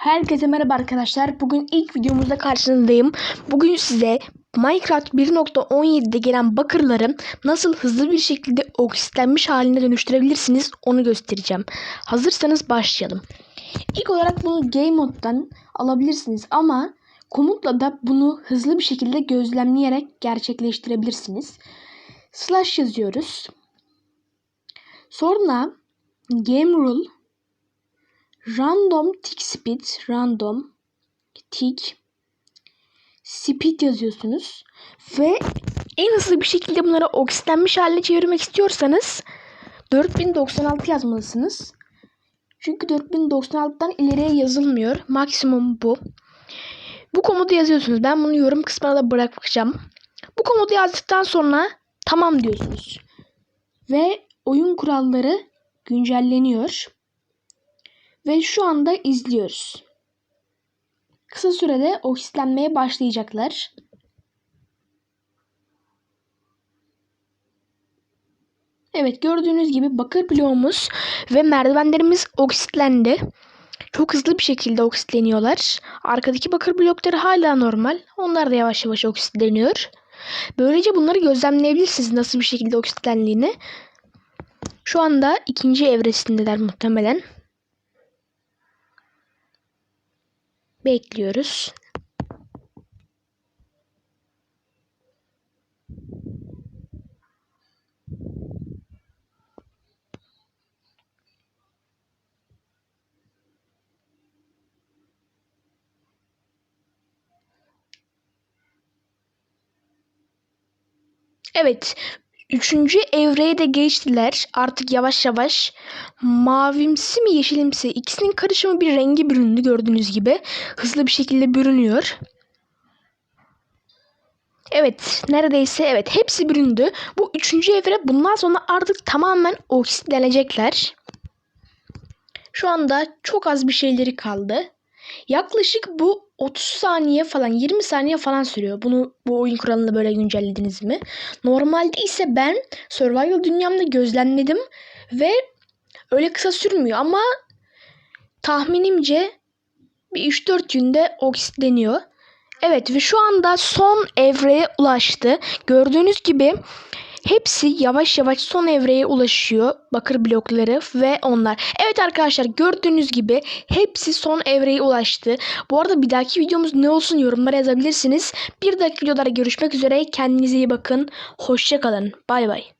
Herkese merhaba arkadaşlar. Bugün ilk videomuzda karşınızdayım. Bugün size Minecraft 1.17'de gelen bakırları nasıl hızlı bir şekilde oksitlenmiş haline dönüştürebilirsiniz onu göstereceğim. Hazırsanız başlayalım. İlk olarak bunu Game Mode'dan alabilirsiniz ama komutla da bunu hızlı bir şekilde gözlemleyerek gerçekleştirebilirsiniz. Slash yazıyoruz. Sonra Game Rule Random tick speed, random tick speed yazıyorsunuz. Ve en hızlı bir şekilde bunları oksitlenmiş haline çevirmek istiyorsanız 4096 yazmalısınız. Çünkü 4096'dan ileriye yazılmıyor. Maksimum bu. Bu komutu yazıyorsunuz. Ben bunu yorum kısmına da bırakacağım. Bu komutu yazdıktan sonra tamam diyorsunuz. Ve oyun kuralları güncelleniyor. Ve şu anda izliyoruz. Kısa sürede oksitlenmeye başlayacaklar. Evet gördüğünüz gibi bakır bloğumuz ve merdivenlerimiz oksitlendi. Çok hızlı bir şekilde oksitleniyorlar. Arkadaki bakır blokları hala normal. Onlar da yavaş yavaş oksitleniyor. Böylece bunları gözlemleyebilirsiniz nasıl bir şekilde oksitlendiğini. Şu anda ikinci evresindeler muhtemelen. Bekliyoruz. Evet. Üçüncü evreye de geçtiler. Artık yavaş yavaş mavimsi mi yeşilimsi ikisinin karışımı bir rengi büründü gördüğünüz gibi. Hızlı bir şekilde bürünüyor. Evet neredeyse evet hepsi büründü. Bu üçüncü evre bundan sonra artık tamamen oksitlenecekler. Şu anda çok az bir şeyleri kaldı. Yaklaşık bu 30 saniye falan 20 saniye falan sürüyor. Bunu bu oyun kuralını böyle güncellediniz mi? Normalde ise ben survival dünyamda gözlemledim ve öyle kısa sürmüyor ama tahminimce bir 3-4 günde oksitleniyor. Evet ve şu anda son evreye ulaştı. Gördüğünüz gibi hepsi yavaş yavaş son evreye ulaşıyor. Bakır blokları ve onlar. Evet arkadaşlar gördüğünüz gibi hepsi son evreye ulaştı. Bu arada bir dahaki videomuz ne olsun yorumlara yazabilirsiniz. Bir dahaki videolarda görüşmek üzere. Kendinize iyi bakın. Hoşçakalın. Bay bay.